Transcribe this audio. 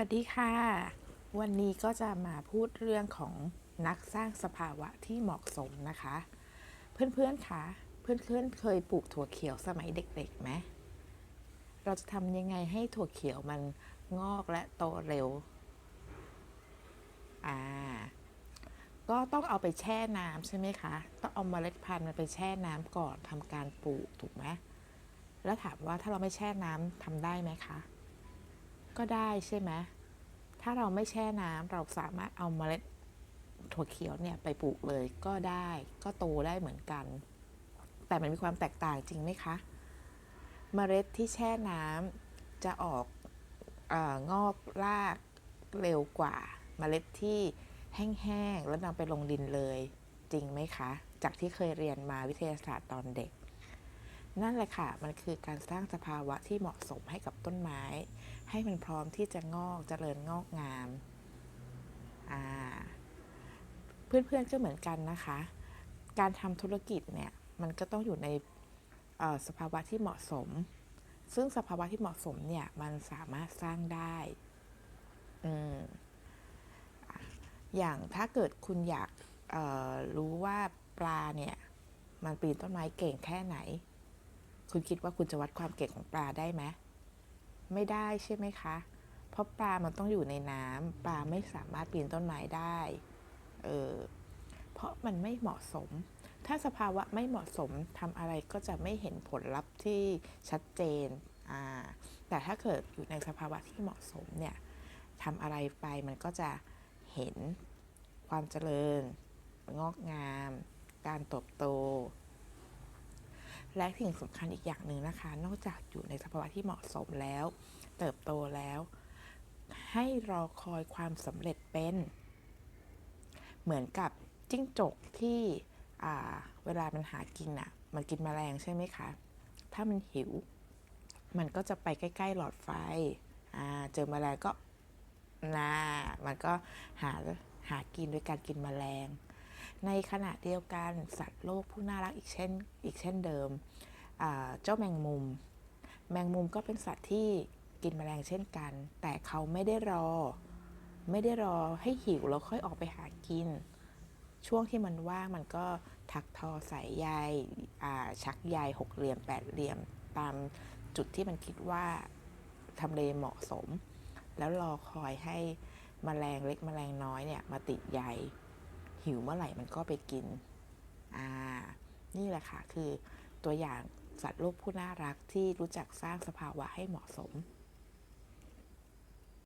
วัสดีค่ะ วันนี้ก็จะมาพูดเรื่องของนักสร้างสภาวะที่เหมาะสมนะคะ เพื่อนๆคะเพื่อนๆเคยปลูกถั่วเขียวสมัยเด็กๆไหมเราจะทำยังไงให้ถั่วเขียวมันงอกและโตเร็วอ่าก็ต้องเอาไปแช่น้ำใช่ไหมคะ ต้องเอาเมล็ดพันธุ์มันไปแช่น้ำก่อนทำการปลูกถูกไหมแล้วถามว่าถ้าเราไม่แช่น้ำทำได้ไหมคะ ก็ได้ใช่ไหมถ้าเราไม่แช่น้ำเราสามารถเอาเมล็ดถั่วเขียวเนี่ยไปปลูกเลยก็ได้ก็โตได้เหมือนกัน แต่มันมีความแตกต่างจริงไหมคะ เมล็ดที่แช่น้ำจะออกอองอกรากเร็วกว่าเมล็ดที่แห้งๆแล้วนำไปลงดินเลยจริงไหมคะ จากที่เคยเรียนมาวิทยาศาสตร์ตอนเด็ก นั่นแหละค่ะ มันคือการสร้างสภาวะที่เหมาะสมให้กับต้นไม้ ให้มันพร้อมที่จะงอกเจริญงอกงามอ่าเพื่อนๆก็เหมือนกันนะคะ การทำธุรกิจเนี่ย มันก็ต้องอยู่ในสภาวะที่เหมาะสม ซึ่งสภาวะที่เหมาะสมเนี่ย มันสามารถสร้างได้ออย่างถ้าเกิดคุณอยากรู้ว่าปลาเนี่ย มันปีนต้นไม้เก่งแค่ไหน คุณคิดว่าคุณจะวัดความเก่งของปลาได้ไหมไม่ได้ใช่ไหมคะ เพราะปลามันต้องอยู่ในน้ำปลาไม่สามารถปีนต้นไม้ได้ เออ เพราะมันไม่เหมาะสม ถ้าสภาวะไม่เหมาะสมทำอะไรก็จะไม่เห็นผลลัพธ์ที่ชัดเจน อ่า แต่ถ้าเกิดอยู่ในสภาวะที่เหมาะสมเนี่ยทำอะไรไปมันก็จะเห็นความเจริญ งอกงาม การเติบโต และสิ่งสำคัญอีกอย่างหนึ่งนะคะ นอกจากอยู่ในสภาวะที่เหมาะสมแล้ว เติบโตแล้ว ให้รอคอยความสำเร็จเป็น เหมือนกับจิ้งจกที่เวลามันหากินอะ มันกินแมลงใช่ไหมคะ ถ้ามันหิว มันก็จะไปใกล้ ๆ หลอดไฟ เจอแมลงก็นามันก็หาหากินโดยการกินแมลง ในขณะเดียวกันสัตว์โลกผู้น่ารักอีกเช่นอีกเช่นเดิม เจ้าแมงมุม แมงมุมก็เป็นสัตว์ที่กินแมลงเช่นกัน แต่เขาไม่ได้รอ ไม่ได้รอให้หิวแล้วค่อยออกไปหากิน ช่วงที่มันว่างมันก็ถักทอสายใยชักใยหกเหลี่ยมแปดเหลี่ยมตามจุดที่มันคิดว่าทำเลเหมาะสม แล้วรอคอยให้มแมลงเล็กมแมลงน้อยเนี่ยมาติดใย หิวเมื่อไหร่มันก็ไปกิน อ่า นี่แหละค่ะ คือตัวอย่างสัตว์โลกผู้น่ารักที่รู้จักสร้างสภาวะให้เหมาะสม